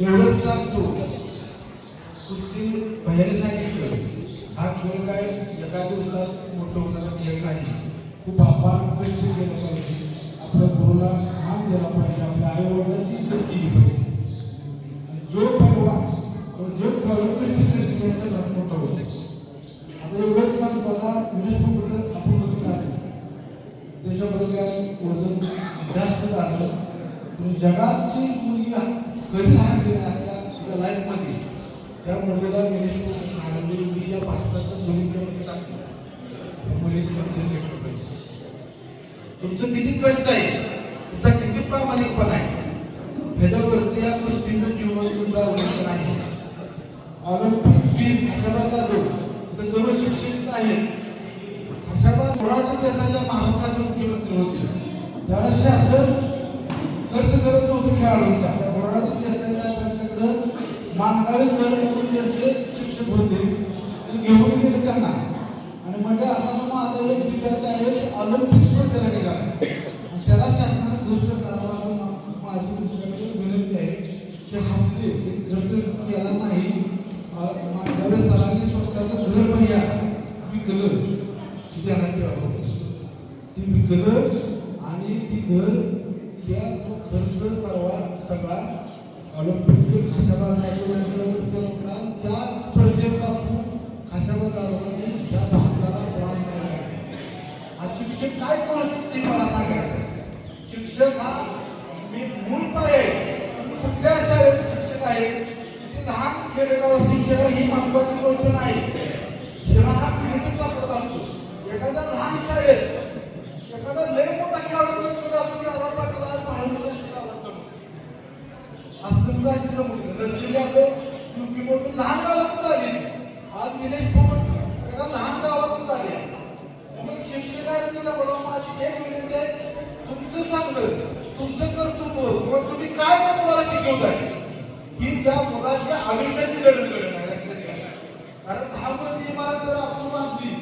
एवढंच सांगतो. कुस्ती बाहेर सांगितलं हा खेळ काय एका दिवसात मोठं होणारा खेळ नाही. खूप आपण कष्ट केलं पाहिजे. आपल्या गुरुला काम दिला पाहिजे. आपल्या आई वडिलांची इज्जत केली पाहिजे. जो पैलवान जो खेळू कष्ट कष्ट घ्यायचा त्यात मोठा होतो. आता एवढंच सांगतो. आता युनेस्कोबद्दल आपण बघितलं आहे देशाबद्दल वजन जास्त झालं. पण जगातची मुलगी कधी हा गेली आपल्या आपल्या लाईफमध्ये त्या मुलीला युनेस्को मुलीच्या मुली या भारताच्या मुलींच्या मध्ये टाकली मुलींनी समजून घेतलं पाहिजे तुमचं किती कष्ट आहे? तुमचा किती प्रामाणिकपणा आहे? ह्याच्यावरती या गोष्टीचं जीवन तुमचं अवलंबून आहे. ऑलिम्पिक बीज हशाबा जाधव ते सर्व शिक्षित आहे हशाबा मोरारजी देशाच्या महाराष्ट्राचे मुख्यमंत्री होते. त्यावेळेस शासन खर्च करत नव्हतं खेळाडूंचा मानगावे सर म्हणून त्यांचे शिक्षक होते. ते घेऊन गेले त्यांना. आणि म्हणजे आता माझा एक विद्यार्थी आहे ते ऑलिम्पिक स्पर्धेला निघाला. त्याला शासनाने खर्च करावा माझी तुमच्याकडे विनंती आहे ते हसले ते खर्च केला नाही मानगावे सरांनी स्वतःचा घर भैया विकलं ती त्यांना ठेवावं ती विकलं आणि ती घर त्या तो खर्च सर्वा सगळा ऑलिम्पिक सांगायचं मी मूळ पाय. आहे कुठल्या शाळेत शिक्षक आहे ते लहान खेडेगाव शिक्षक ही महत्वाची गोष्ट नाही. होत आहे? शिकवताय ही त्या मुलाच्या आयुष्याची जडण करणं आहे लक्षात घ्या कारण दहा इमारत जर आपण बांधली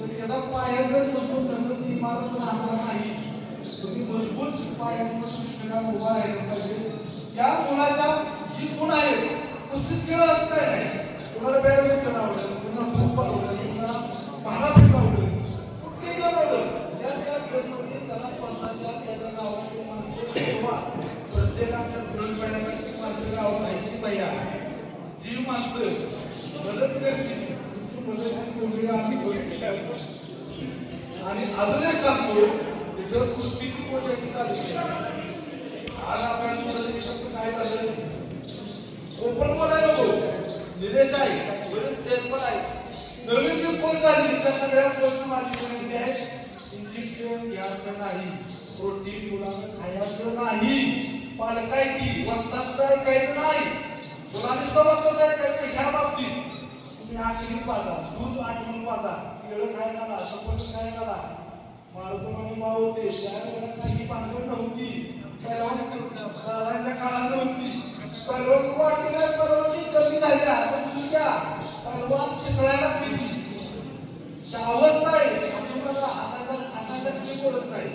तर त्याला पाया जर मजबूत नसेल ती इमारत राहणार नाही. तुम्ही मजबूत पायांवर शिक्षकांना उभा राहिलं पाहिजे. त्या मुलाच्या जी गुण आहे कुस्तीच खेळ असं काय नाही कुणाला बॅडमिंटन आवडेल कुणाला फुटबॉल आवडेल कुणाला भालाफेक आवडेल कुठली गेम आवडेल त्या त्या खेळमध्ये त्याला स्वतःच्या त्याच्या गावाची माणसं किंवा प्रत्येकाच्या पुढील पाण्याची माणसं गाव माहिती पाहिजे जी माणसं मदत करतील तुमची मदत तेवढी आम्ही करू आणि अजून एक सांगतो जर कुस्तीची प्रोजेक्ट चालू आज आपल्याला शब्द काय झालं ओपनमध्ये नको निलेश आहे बरेच तेल पण आहे. नवीन जी कोण झाली त्या सगळ्या गोष्ट माझी विनंती आहे. इंजेक्शन घ्यायचं नाही. प्रोटीन मुलांना खायचं नाही. पालकायची वस्ताचं ऐकायचं नाही. मुलांनी समजतं काही ह्या बाबतीत. तुम्ही आठवणी पाहता. दूध आठवून पाहता. केळं काय करा सफरचंद काय करा मारुतमाने मावते त्यावेळेला काही नव्हती. काळात नव्हती. पहिलवान वाटीला परवानगी कमी आता तुझ्या पहिलवान असं मला बोलत नाही.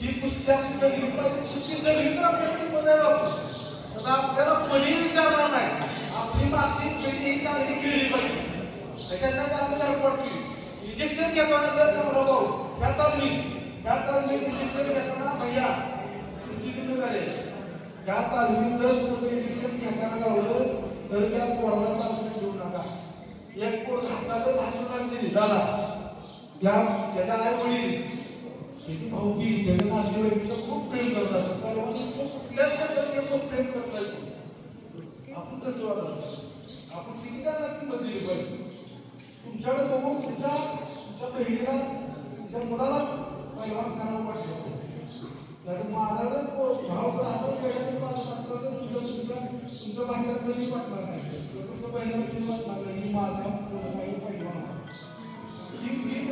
ही आपल्या आपल्याला कोणी विचारणार नाही आपली मागची पिढी ही चांगली खेळली पाहिजे त्याच्यासाठी आपल्याला पडतील इंजेक्शन घेताना जर का भाऊ त्या मी त्या मी इंजेक्शन घेताना भैया तुमची जिम्मेदारी आहे त्या तालमीत जर तुम्ही इंजेक्शन घेताना लावलं तर त्या पोराला तालमी देऊ नका एक पोर हाताला भाषण दिली झाला त्या त्याच्या आई वडील त्याची भाऊकी त्याच्या नातेवाईक खूप प्रेम करतात परवानगी खूप कुठल्याच क्षेत्रात खूप प्रेम करतात आपण कसं वाटत आपण किती त्यांना किंमत दिली पाहिजे तुमच्याकडे बघून तुमच्या तुमच्या बहिणीला तुमच्या मुलाला परिवार करावं वाटतं. माझा जर भाव जर असा वेळाने पाहत असला तर कधी वाटणार नाही? तुमचं पहिलं कधी वाटणार नाही? की माझा मुलगा पहिलवान ही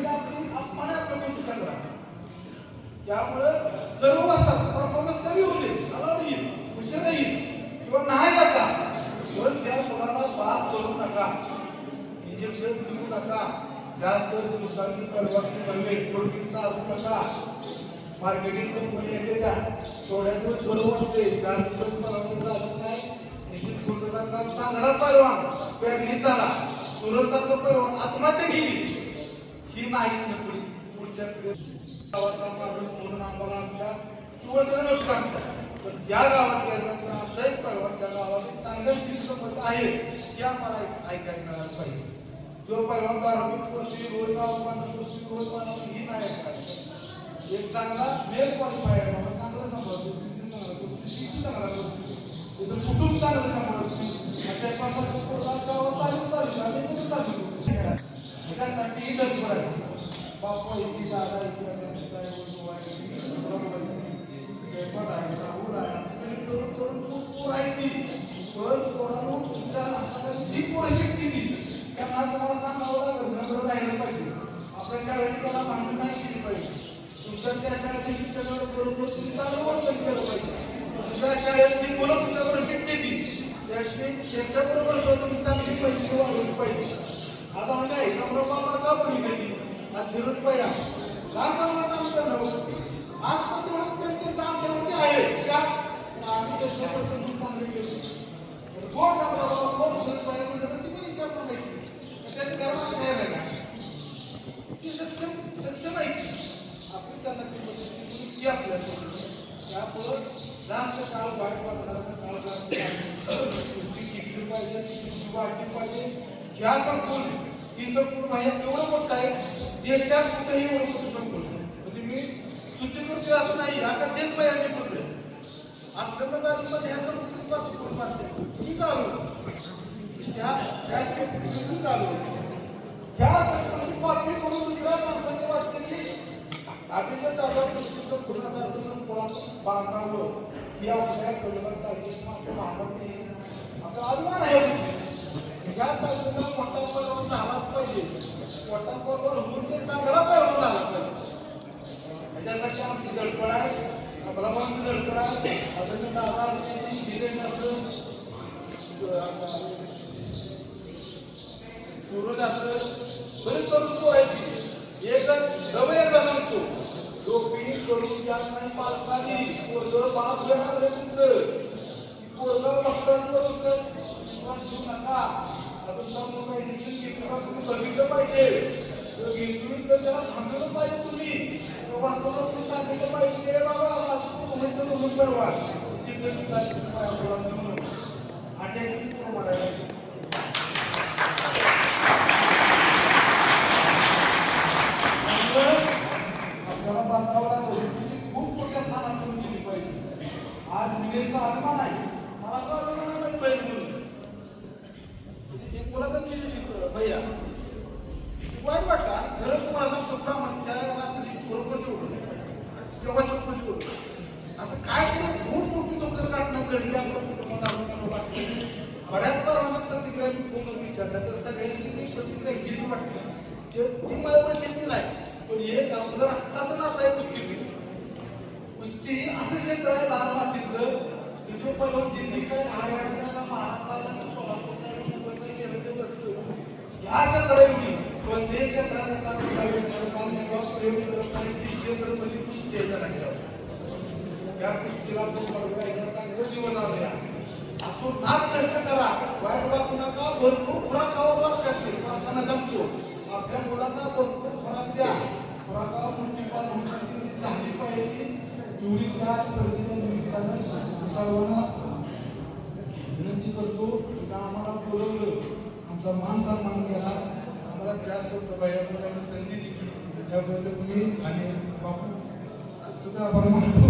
आपली अपमानात कमी त्यामुळं सर्व असतात परफॉर्मन्स कमी होते मला येईल उशीर येईल किंवा नाही जाता पण त्या मुलाला बाद करू नका इंजेक्शन देऊ नका जास्त दिवसांनी परवानगी करणे नका मार्केटिंग कंपनी येते त्या थोड्यातच बरोबर ते जास्त परवानगी चालत नाही. निखिल कुलकर्णीचा चांगला परवान पेरणी चाला सुरसाचा परवान आत्महत्या केली. ही नाही नकळी पुढच्या गावाचा माणूस म्हणून आम्हाला आमच्या सुवर्णला नुकसान पण त्या गावात गेल्यानंतर आमचा एक परवान त्या गावात चांगलं चांगल्या स्थितीचं मत आहे. की आम्हाला ऐकायला मिळालं पाहिजे. जो पहिला धार्मिक कृषी रोज गावात गोष्टी रोज ही नाही एक चांगला मेल क्वालिफाय आहे मला चांगलं सांभाळतो चांगला करतो किती कुटुंब चांगलं सांभाळतो चालू त्यासाठी गरज आहे बापा इथे दादा इथे पण आहे, आहे. राहुल आहे, तरुण तरुण खूप पोरं आहेत ती. बस तुमच्या जी पोरं शक्ती दिली त्यामुळे तुम्हाला सांगावं लागेल, नम्र राहिलं पाहिजे. आपल्या शाळेत त्याला भांडण नाही केली पाहिजे. तुमच्या त्या शाळेच्या शिक्षकाबरोबर तुम्ही चांगलं वर्तन केलं पाहिजे. तुमच्या शाळेत मुलं तुमच्याबरोबर शिकते ती, त्यांच्याबरोबर तुम्ही चांगली पैसे वाढवली पाहिजे आता म्हणजे आम्ही आहे नम्र बाबा का गेली आज फिरून पहिला लहान बाबा काम आज तर तेवढं त्यांचं आहे का आम्ही त्याच्यावर समजून चांगले गेलो तर कोण काम बाबा कोण फिरून पाहिजे म्हणजे तर ती पण विचारणार नाही तर त्याचं घरात तयार आहे का ती सक्षम सक्षम आहे की आपण त्यांना किंमत दिली, ती आपल्याला त्यामुळं जास्त काळ वाईट वाचणारा काळ जास्त गोष्टी टिकली पाहिजे गोष्टी वाढली पाहिजे. ह्या संपूर्ण ही संकुल माझ्या एवढं मोठं आहे देशात कुठेही ओळखू संकुल म्हणजे मी सुचिकृती असं नाही आता तेच पाहिजे मी बोलतोय आश्रमदारीमध्ये ह्या संपूर्ण बाबतीत मानते मी चालू ह्या ह्या शेती चालू ह्या संपूर्ण कॉपी करून दुसऱ्या माणसाने वाटते की अभिजित दादा पुस्तक पूर्णसारखं संपूर्ण बांधावं ही आपल्या अभिमान आहे ह्या तालुक्याचा मोठा पर्व झालाच पाहिजे मोठा पर्व होऊन ते चांगला पर्व झाला पाहिजे त्यासाठी आमची धडपड आहे आपला पण आहे. आता दादा असतील धीरेन असं सूरज असं बरेच तरुण पोरं आहेत एकच रवी एकदा सांगतो. डोपी करून द्या नाही पालकांनी. पोरगं बाप घेणार आहे तुमचं पोरगं डॉक्टरांवर होतं विश्वास ठेवू नका. आता बघितलं पाहिजे तर त्याला थांबवलं पाहिजे तुम्ही वास्तवाला तुम्ही सांगितलं पाहिजे बाबा वास्तू म्हणून परवा चित्र म्हणून अटॅक मारायला आपल्याला बांधावं लागेल तुझी खूप मोठ्या स्थानातून गेली पाहिजे आज विलेचा अभिमान आहे मला तो अभिमान आहे बैल म्हणून म्हणजे एक मुलाखत दिली तिथं, भैया वाईट वाटलं. आणि खरं तुम्हाला सांगतो प्रामाणिक त्या रात्री बरोबर जोडून तेव्हा चौकशी करू असं काय केलं खूप मोठी तुमचं घटना घडली असं तुम्हाला बऱ्याच प्रमाणात प्रतिक्रिया मी फोनवर विचारल्या. तर सगळ्यांची प्रतिक्रिया हीच वाटली ते ती मला प्रसिद्धी नाही पण हे आपलं रक्ताचं नातं आहे कुस्ती. कुस्ती असं क्षेत्र आहे लहान मातीतलं तिथून पहिलं दिल्ली काय महाराष्ट्राला महाराष्ट्राला सोलापूरला मुंबईला गेलं ते बसतो. ह्या क्षेत्र पण ते क्षेत्राला काम करावे करत नाही ती क्षेत्र म्हणजे कुस्ती आहे. जरा या कुस्तीला आपण चांगलं जीवन आणूया आपण नाच कष्ट करा. वाईट वागू नका. भरपूर खुराक खावा बरं कष्ट माताना जमतो. आपल्या मुलांना भरपूर खुराक द्या. खुराकावर मोठी पाल होण्याची झाली पाहिजे. तेवढी त्या स्पर्धेच्या निमित्तानं सर्वांना विनंती करतो. की आम्हाला बोलवलं. आमचा मान सन्मान केला. आम्हाला चार शब्द बाहेर संधी दिली. त्याबद्दल तुम्ही आणि बापू सुद्धा आपण मानतो.